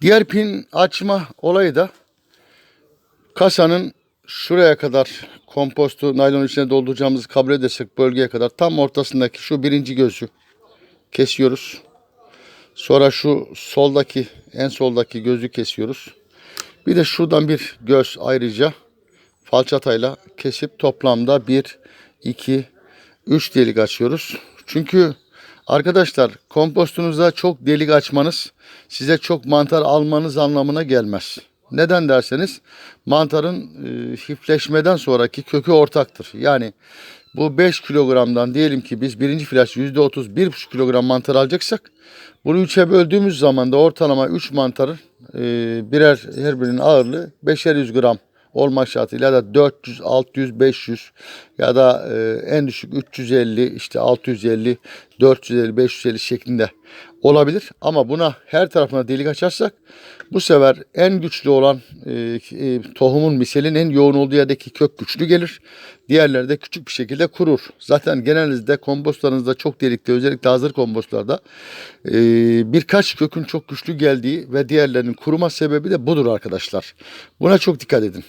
Diğer pin açma olayı da kasanın şuraya kadar kompostu naylon içine dolduracağımızı kabul edersek bölgeye kadar tam ortasındaki şu birinci gözü kesiyoruz. Sonra şu soldaki en soldaki gözü kesiyoruz. Bir de şuradan bir göz ayrıca falçatayla kesip toplamda 1, 2, 3 delik açıyoruz. Çünkü arkadaşlar kompostunuzda çok delik açmanız size çok mantar almanız anlamına gelmez. Neden derseniz mantarın e, hifleşmeden sonraki kökü ortaktır. Yani bu 5 kilogramdan diyelim ki biz birinci flaş %30 1,5 kilogram mantar alacaksak bunu 3'e böldüğümüz zaman da ortalama 3 mantarın e, birer her birinin ağırlığı 5'er 100 gram olma şartıyla da 400, 600, 500 ya da e, en düşük 350, işte 650, 450, 550 şeklinde olabilir. Ama buna her tarafına delik açarsak bu sefer en güçlü olan e, e, tohumun miselin en yoğun olduğu yerdeki kök güçlü gelir. Diğerleri de küçük bir şekilde kurur. Zaten genellikle kompostlarınızda çok delikte özellikle hazır kompostlarda e, birkaç kökün çok güçlü geldiği ve diğerlerinin kuruma sebebi de budur arkadaşlar. Buna çok dikkat edin.